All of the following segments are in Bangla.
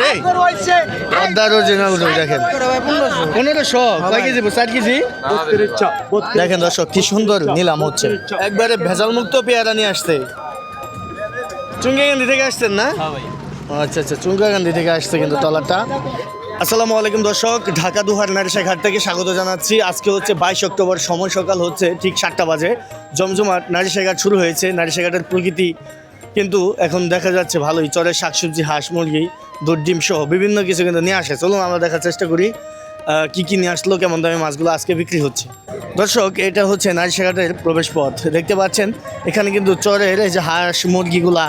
রে। পদ্মার অরিজিনাল রুই দেখেন। পনেরোশো কয় কেজি চার কেজি? দেখেন দর্শক কি সুন্দর নিলাম হচ্ছে। একবারে ভেজাল মুক্ত পেয়ারা নিয়ে আসছে। চুঙ্গাগান্ধি থেকে আসছেন না? ও আচ্ছা আচ্ছা চুঙ্গাগান্ধি থেকে আসছে কিন্তু টলারটা আসসালামু আলাইকুম দর্শক ঢাকা দুহার নারিশা ঘাট থেকে স্বাগত জানাচ্ছি। আজকে হচ্ছে বাইশ অক্টোবর সময় সকাল হচ্ছে ঠিক সাতটা বাজে। জমজমাট নারিশা ঘাট শুরু হয়েছে। নারিশা ঘাটের প্রকৃতি কিন্তু এখন দেখা যাচ্ছে ভালোই। চরের শাকসবজি হাঁস মুরগি দুধ ডিম সহ বিভিন্ন কিছু কিন্তু নিয়ে আসে। চলুন আমরা দেখার চেষ্টা করি কি কি নিয়ে আসলো কেমন দামে মাছগুলো আজকে বিক্রি হচ্ছে। দর্শক এটা হচ্ছে নারিশাঘাটের প্রবেশ পথ দেখতে পাচ্ছেন এখানে কিন্তু চরের এই যে হাঁস মুরগিগুলা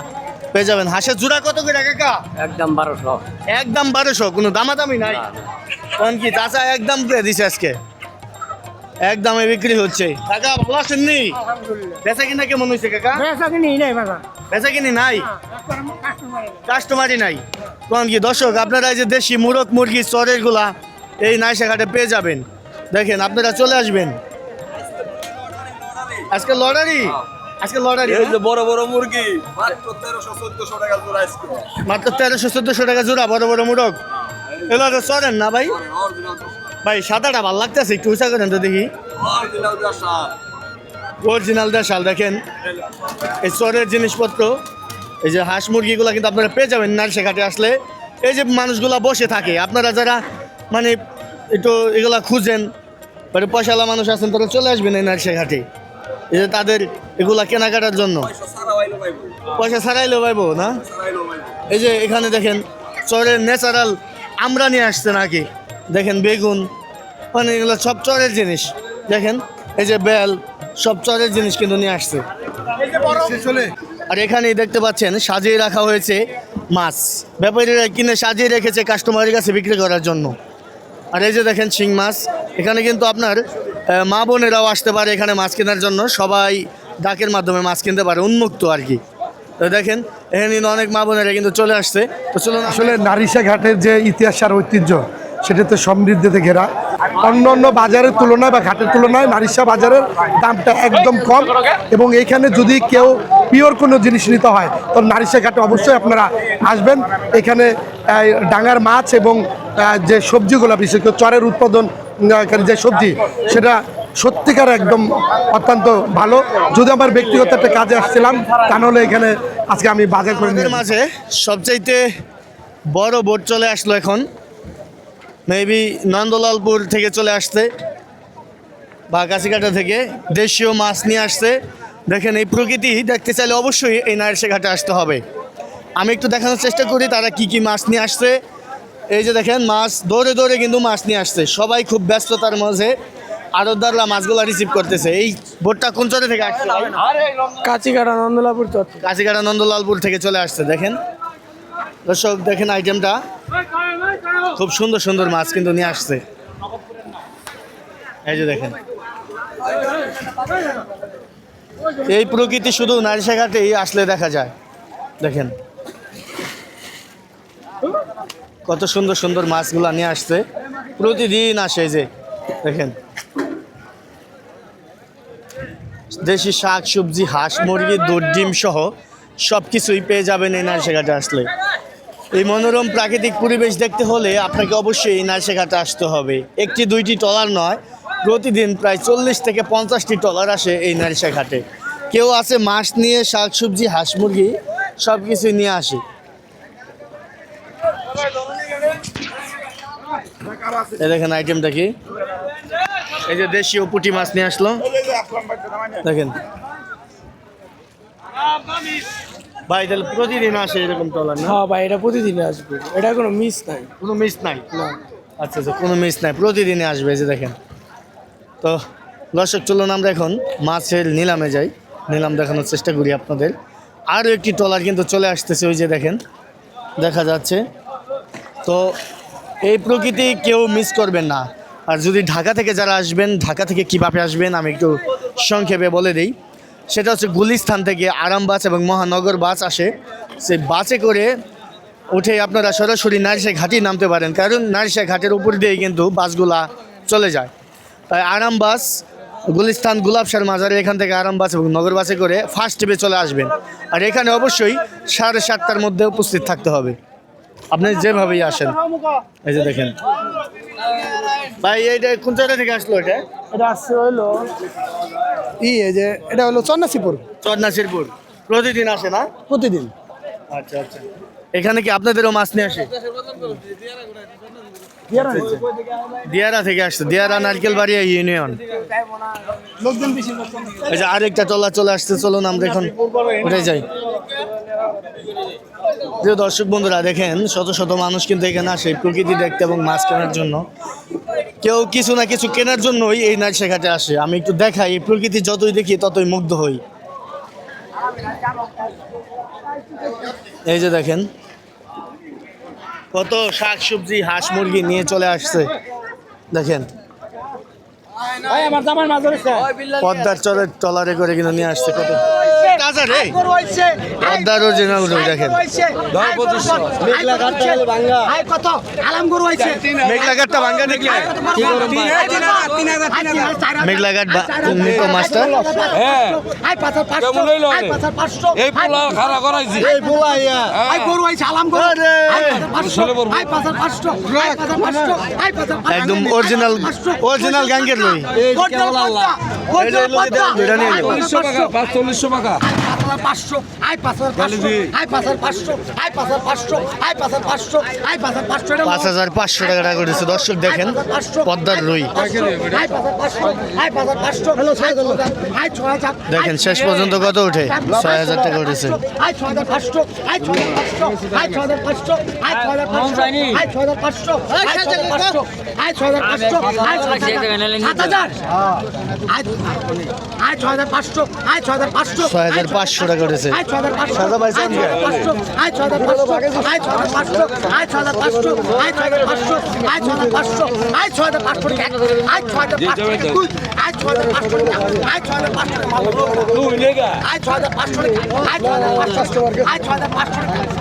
পেয়ে যাবেন। হাঁসের জোড়া কত করে কাকা? একদম বারোশো। একদম বারোশো কোনো দামাদামি নাই? কারণ কি চাচা একদম করে দিছে আজকে। একদমে বিক্রি হচ্ছে। কাকা ভালো আছেন নি? বেচা কিনা কেমন হয়েছে কাকা? বেচা কিনি নাই কাস্টমারই নাই? কারণ কি দর্শক আপনারা এই যে দেশি মুরগ মুরগি চরেরগুলা এই নাইশা ঘাটে পেয়ে যাবেন। দেখেন আপনারা চলে আসবেন। আজকে লড়ারি আজকে লড়ারি এই যে বড় বড় মুরগি মাত্র টাকা জোড়া আজকে মাত্র তেরোশো চোদ্দশো টাকা জোড়া বড় বড় মুরগ। এগুলো তো চরেন না ভাই? ভাই সাদাটা ভালো লাগতেছে একটু উঁচা করেন তো দেখি। অরিজিনাল ব্যবসা অরিজিনাল দেখেন। এই চরের জিনিসপত্র, এই যে হাঁস মুরগিগুলো কিন্তু আপনারা পেয়ে যাবেন নার্সেঘাটে আসলে। এই যে মানুষগুলা বসে থাকে, আপনারা যারা মানে একটু এগুলা খুঁজেন মানে পয়সাওয়ালা মানুষ আছেন, তারা চলে আসবেন এই নার্সেঘাটে এই যে তাদের এগুলা কেনাকাটার জন্য। পয়সা ছাড়া পাইবো ছাড়াইলেও পাইবো না? এই যে এখানে দেখেন, চরের ন্যাচারাল আমরা নিয়ে আসছে নাকি? দেখেন বেগুন মানে এগুলো সব চরের জিনিস। দেখেন এই যে বেল, সব চরের জিনিস কিন্তু নিয়ে আসছে। আর এখানেই দেখতে পাচ্ছেন, সাজিয়ে রাখা হয়েছে মাছ। ব্যাপারীরা কিনে সাজিয়ে রেখেছে কাস্টমারের কাছে বিক্রি করার জন্য। আর এই যে দেখেন শিং মাছ, এখানে কিন্তু আপনার মা বোনেরাও আসতে পারে এখানে মাছ কেনার জন্য। সবাই ডাকের মাধ্যমে মাছ কিনতে পারে, উন্মুক্ত আর কি। তো দেখেন, এখানে কিন্তু অনেক মা বোনেরা কিন্তু চলে আসছে। তো চলুন, আসলে নারিশা ঘাটের যে ইতিহাস আর ঐতিহ্য, সেটা তো সমৃদ্ধিতে ঘেরা। অন্য অন্য বাজারের তুলনায় বা ঘাটের তুলনায় নারিশা বাজারের দামটা একদম কম এবং এখানে যদি কেউ পিওর কোনো জিনিস নিতে হয় তো নারিশা ঘাটে অবশ্যই আপনারা আসবেন। এখানে ডাঙার মাছ এবং যে সবজিগুলো বিশেষ করে চরের উৎপাদন যে সবজি সেটা সত্যিকার একদম অত্যন্ত ভালো। যদি আমার ব্যক্তিগত একটা কাজে আসছিলাম তা নাহলে এখানে আজকে আমি বাজার করে মাঝে সবচাইতে বড় বোট চলে আসলো এখন। মেবি নন্দলালপুর থেকে চলে আসছে বা কাছিকাটা থেকে। দেশীয় মাছ নিয়ে আসছে। দেখেন এই প্রকৃতি দেখতে চাইলে অবশ্যই এই নারসে ঘাটে আসতে হবে। আমি একটু দেখানোর চেষ্টা করি তারা কি কি মাছ নিয়ে আসছে। এই যে দেখেন মাছ দৌড়ে দৌড়ে কিন্তু মাছ নিয়ে আসছে। সবাই খুব ব্যস্ততার মাঝে আরতদাররা মাছগুলো রিসিভ করতেছে। এই বোটটা কোন চরে থেকে আসছে ভাই? কাচিকাটা নন্দলাপুর চত্বর কাছিকাটা নন্দলালপুর থেকে চলে আসছে দেখেন। দর্শক দেখেন আইটেমটা খুব সুন্দর সুন্দর মাছ কিন্তু নিয়ে আসছে। এই যে দেখেন। এই প্রকৃতি শুধু নারিশাঘাটেই আসলে দেখা যায়। দেখেন। কত সুন্দর সুন্দর মাছগুলো নিয়ে আসছে। প্রতিদিন আসে যে, দেখেন। দেশি শাক, সবজি, হাঁস, মুরগি, দুধ, ডিম সহ সব কিছুই পেয়ে যাবেন এই নার্সিঘাটে আসলে। এই মনোরম প্রাকৃতিক পরিবেশ দেখতে হলে আপনাকে অবশ্যই নার্সিঘাটে আসতে হবে। একটি, দুইটি টলার নয়, প্রতিদিন প্রায় চল্লিশ থেকে পঞ্চাশটি টলার আসে এই নার্সিঘাটে কেউ আছে মাছ নিয়ে, শাক, সবজি, হাঁস, মুরগি সব কিছুই নিয়ে আসে। দেখেন আইটেমটা কি? এই যে দেশীয় পুঁটি মাছ নিয়ে আসলো। দেখেন। ভাই তাহলে প্রতিদিন আসে এরকম টলার না? হ্যাঁ ভাই এটা প্রতিদিন আসবে। এটা কোনো মিস নাই। কোনো মিস নাই? আচ্ছা আচ্ছা কোনো মিস নাই। প্রতিদিনই আসবে যে দেখেন। তো দর্শক চলুন আমরা এখন মাছের নিলামে যাই। নিলাম দেখানোর চেষ্টা করি আপনাদের। আরও একটি টলার কিন্তু চলে আসতেছে ওই যে দেখেন। দেখা যাচ্ছে। তো এই প্রকৃতি কেউ মিস করবেন না। আর যদি ঢাকা থেকে যারা আসবেন ঢাকা থেকে কীভাবে আসবেন আমি একটু সংক্ষেপে বলে দিই। সেটা হচ্ছে গুলিস্থান থেকে আরাম বাস এবং মহানগর বাস আসে। সেই বাসে করে উঠে আপনারা সরাসরি নারিশা ঘাটি নামতে পারেন, কারণ নারিশা ঘাটের উপর দিয়েই কিন্তু বাসগুলা চলে যায়। তাই আরাম বাস গুলিস্তান গুলাবসার মাজারে এখান থেকে আরাম বাস এবং নগর বাসে করে ফার্স্ট টিপে চলে আসবেন। আর এখানে অবশ্যই সাড়ে সাতটার মধ্যে উপস্থিত থাকতে হবে। আপনি যেভাবেই আসেন। এই যে দেখেন। ভাই, এইটা কোন জায়গা থেকে আসলো এটা? এটা আসছে হইল ই যে এটা হলো চন্নাসিপুর। চরনাসিরপুর প্রতিদিন আসে না? প্রতিদিন। আচ্ছা আচ্ছা। এখানে কি আপনাদেরও মাছ নিয়ে আসে? দিয়ারা থেকে আসছে। দিয়ারা নারকেল বাড়িয়া ইউনিয়ন। এই যে আরেকটা টলা চলে আসছে। চলুন আমরা এখন উঠে যাই। প্রিয় দর্শক বন্ধুরা দেখেন শত শত মানুষ কিন্তু এখানে আসে প্রকৃতি দেখতে এবং মাছ কেনার জন্য। কেউ কিছু না কিছু কেনার জন্যই এই নাইটশেখাটে আসে। আমি একটু দেখাই এই প্রকৃতি যতই দেখি ততই মুগ্ধ হই। এই যে দেখেন কত শাক সবজি হাঁস মুরগি নিয়ে চলে আসছে। দেখেন পদ্মার চলে টলারে করে কিন্তু নিয়ে আসছে কত। হাজার পদ্মার অরিজিনাল রুই দেখেন কত ভাঙ্গা মেঘলাঘাট নিকো মাছটা এই টাকা 4500 টাকা পাঁচশো পাঁচ হাজার পাঁচশো পাঁচ হাজার পাঁচশো পাঁচ হাজার পাঁচশো পাঁচশো পাঁচ হাজার পাঁচশো টাকা করেছে দর্শক দেখেন পদ্মার রুই দেখেন শেষ পর্যন্ত কত উঠে ছয় হাজার টাকা উঠেছে ছয় হাজার পাঁচশো পাঁচশো টাকা উঠেছে সাদা ভাই আয় ছয় হাজার পাঁচশো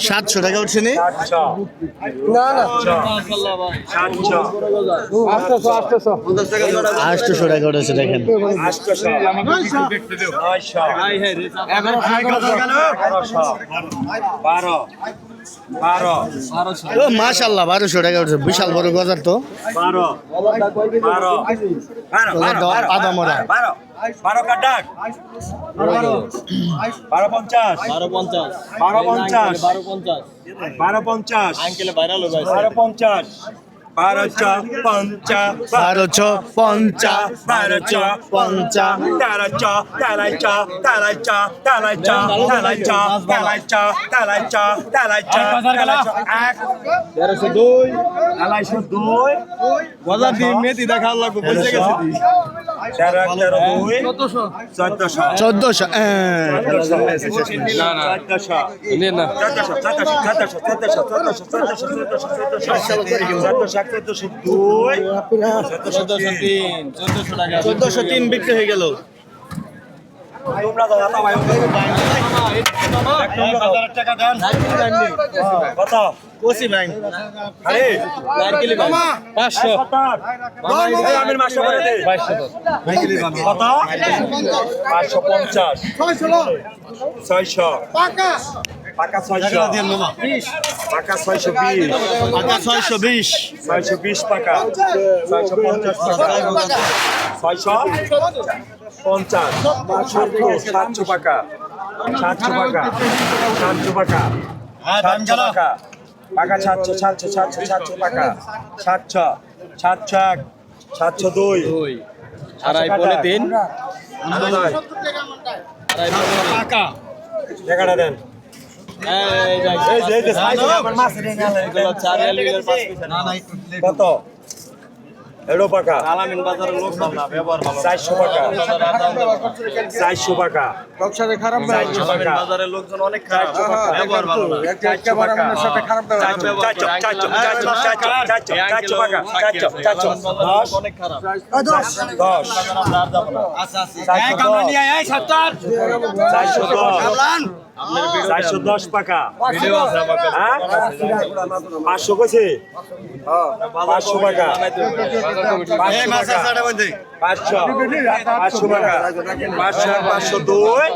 সাতশো টাকা উঠছে নি? আটশোশো টাকা উঠেছে দেখেন। বারো। ও মাশাল্লাহ বারোশো টাকা উঠছে। বিশাল বড় গজার তো। বারো। বারো। বারো গজার দাম আদা মরা। বারো বারো। কাটাক বারো। পঞ্চাশ। বারো পঞ্চাশ। বারো পঞ্চাশ। বারো পঞ্চাশ। বারো পঞ্চাশ। বারো পঞ্চাশ। বারো ছ পঞ্চা বারো চ পঞ্চা তেরো চ তেলাই চ তেলাই চ তেলাই চ তেলাই চ তেলাই চ তেলাই চ তেলাই চ তেলাই চ এক তেরোশো দুই তেলাইশো দুই গজার দিন মেথি দেখা লাগবে বুঝে গেছি চোদ্দশো চোদ্দশো চোদ্দশো তিন বিক্রি হয়ে গেল। ছয়শো। পাকা ছয়শো। পাকা ছয়শো বিশ। পাকা ছয়শো বিশ। ছয়শো বিশ টাকা ছয়শো পঞ্চাশ টাকা ছয়শো পঞ্চাশ। সাতশো টাকা সাতশো টাকা সাতশো টাকা সাতশো টাকা টাকা সাতশো সাতশো সাতশো সাতশো টাকা সাতশো সাতশো এক সাতশো দুই। আড়াই পনে তিন। টাকা। দেন। কত? এলো পাকা? আলামিন চারশো দশ টাকা হ্যাঁ? পাঁচশো কছে পাঁচশো টাকা পাঁচশো পাঁচশো। টাকা পাঁচশো পাঁচশো দুই।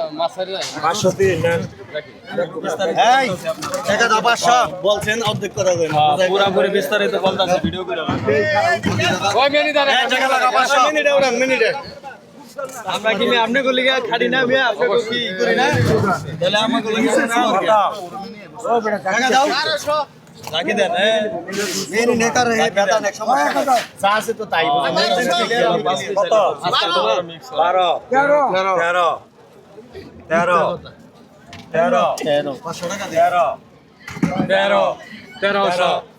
পাঁচশো তিন। বলছেন অর্ধেক করা যায় পুরাপুরি বিস্তারিত ভিডিও করে মিনিটে। আমরা কি আপনি গলি খাড়ি না মিয়া আপনি কি করি না? তাহলে আমাকে গলি না ও বেটা টাকা দাও। 1200 রাখি দেন মেন নেতা রে বেতন এক সময় যা আছে তো তাই কত 12 13 13 13 13 13 13 13 13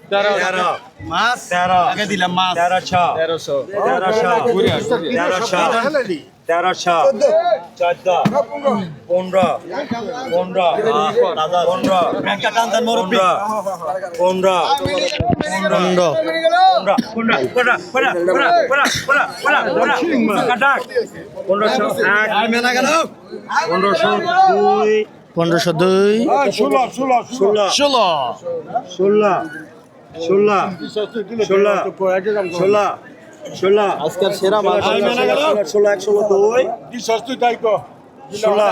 পনেরোশো দুই পনেরোশো দুই ষোলো ষোলো ষোলো ষোলো ষোলো ষোলো ষোলো ষোলো ষোলো আজকের সেরা মাল। ষোলো এক দুই ষোলো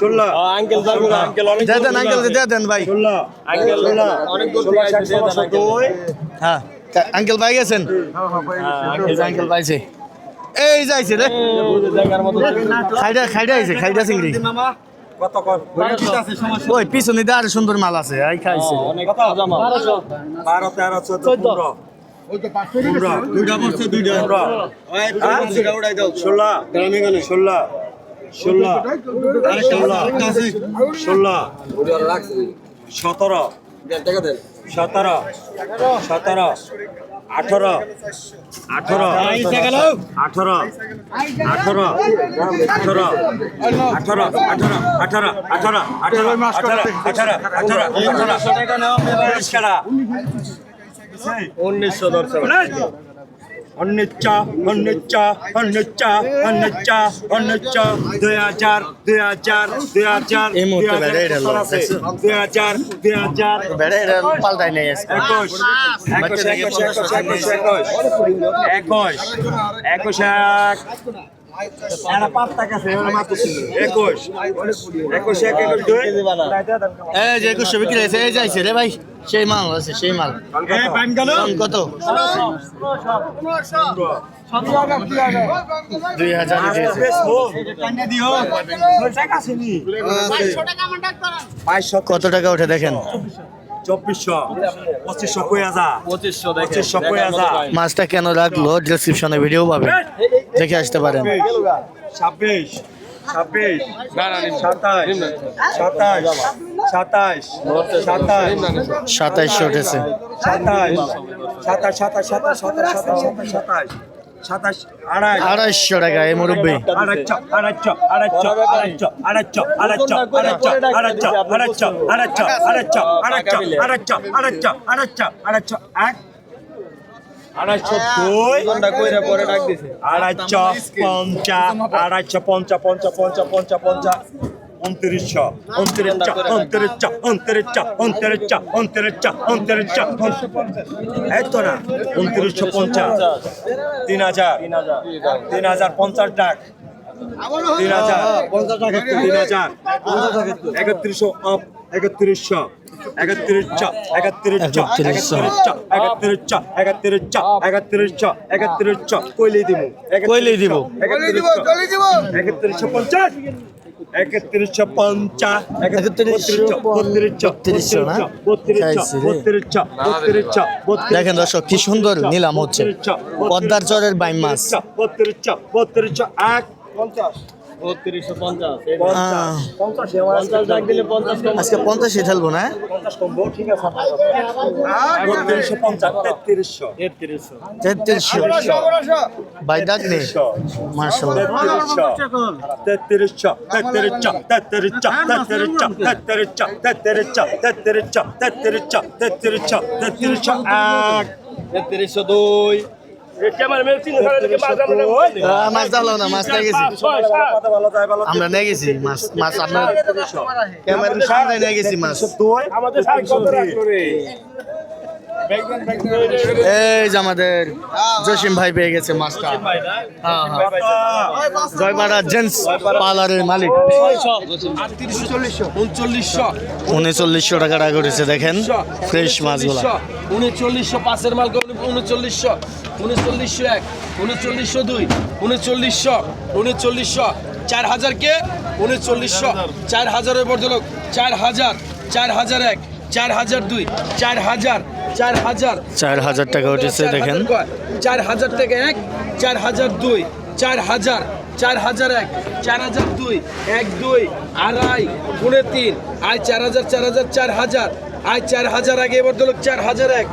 ষোলো আঙ্কেল আঙ্কেল অনেক দেন আঙ্কেল দেন ভাই। ষোলো আঙ্কেল ষোলো দুই হ্যাঁ আঙ্কেল গেছেন? এই আঙ্কেল পাইছে। এই যাইছে রে। খাইডা খাইডা আইছে খাইডা চিংড়ি। ওই পিছনে দিয়ে আরও সুন্দর মাল আছে আই খাইছে। বারো তেরো চোদ্দ পনেরো। দুইটা পড়ছে দুইটা। ষোলো। ষোলো। ষোলো। ষোলো। ষোলো সতেরো। সতেরো। সতেরো। আঠারো। আঠারো। আঠারো। আঠারো। আঠারো। আঠারো। আঠারো। আঠারো। আঠারো। আঠারো। আঠারো। আঠারো। আঠারো। উনিশশো দর্শক অনিচ্ছা অনিচ্ছা অনিচ্ছা অনিচ্ছা অনিচ্ছা। দুই হাজার দুই হাজার দুই হাজার দুই হাজার দুই হাজার পাল্টাই নেই একুশ। একুশ একুশ একুশ একুশ। একুশ। একুশ এক। একুশশো বিক্রি হয়েছে সেই মাল কত? কত টাকা ওঠে দেখেন? মাছটা কেন রাখল? ডিসক্রিপশনে ভিডিও পাবে দেখে আসতে পারেন ছাব্বিশ ছাব্বিশ সাতাশ সাতাশ সাতাশ সাতাশ উঠেছে সাতাশ সাতাশ সাতাশ সাতাশ সাতাশ সাতাশ আড়াইশো টাকা এই মুরব্বী এক আড়াইশো দুই। পঞ্চাশ তিন হাজার তিন হাজার পঞ্চাশ ডাক। তিন হাজার পঞ্চাশ টাকা তিন হাজার একত্রিশ একত্রিশশো দিব পঞ্চাশ দেখেন দর্শক কি সুন্দর নিলাম হচ্ছে পদ্মার চরের বাইম মাছ বত্রিশশো বত্রিশশো এক পঞ্চাশ আজকে পঞ্চাশে ঠেলবো না? পঞ্চাশ তেত্রিশশো। ভাই ডাক নেই। মার্শাল্লাহ তেত্রিশশো। তেত্রিশশো তেত্রিশশো তেত্রিশশো তেত্রিশশো তেত্রিশশো তেত্রিশশো তেত্রিশশো তেত্রিশশো তেত্রিশশো এক। তেত্রিশশো দুই। মাছ না মাছ নিয়ে গেছি আমরা নিয়ে গেছি মাছ মাছ আপনার ক্যামেরার সামনে নিয়ে গেছি মাছ। আমাদের এই যে আমাদের জসিম ভাই পেয়ে গেছে মাছটা। হ্যাঁ হ্যাঁ। জয়পাড়া জেন্টস পার্লারের মালিক। উনচল্লিশশো। টাকা করেছে দেখেন ফ্রেশ মাছগুলো। উনচল্লিশশো পাঁচের মাল উনচল্লিশশো উনচল্লিশশো এক উনচল্লিশশো দুই উনচল্লিশশো উনচল্লিশশো চার হাজার কে উনচল্লিশশো চার হাজারের বদলক চার হাজার চার হাজার এক চার হাজার দুই চার হাজার চার হাজার চার হাজার টাকা উঠেছে দেখেন চার হাজার থেকে এক চার হাজার দুই চার হাজার চার হাজার এক চার হাজার দুই এক দুই আড়াই পুনে তিন আয় চার হাজার চার হাজার চার হাজার আয় চার হাজার আগে এবার দিল চার হাজার এক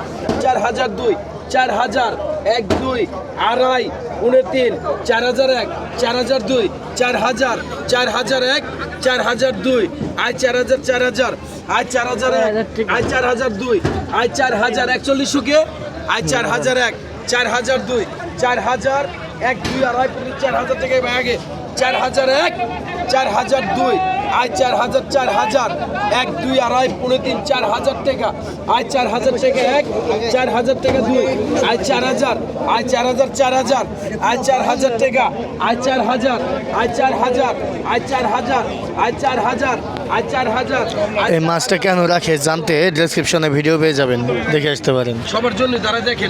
চার হাজার দুই চার হাজার এক দুই আড়াই পুনে তিন চার হাজার এক চার হাজার দুই চার হাজার চার হাজার এক চার হাজার দুই আয় চার হাজার চার হাজার আয় চার হাজার এক আয় চার হাজার দুই আয় চার হাজার একচল্লিশশো কে আয় চার হাজার এক চার হাজার দুই চার হাজার এক দুই আড়াই চার হাজার থেকে আগে চার হাজার এক চার হাজার দুই আয় চার হাজার চার হাজার এক দুই আড়াই পনেরো তিন চার হাজার টাকা আয় চার হাজার থেকে এক চার হাজার টাকা দুই আয় চার হাজার আয় চার হাজার চার হাজার আয় চার হাজার টাকা আয় চার হাজার আয় চার হাজার আয় চার হাজার আয় চার হাজার আয় চার হাজার এই মাছটা কেন রাখে জানতে ডেসক্রিপশনে ভিডিও পেয়ে যাবেন দেখে আসতে পারেন সবার জন্য তারা দেখেন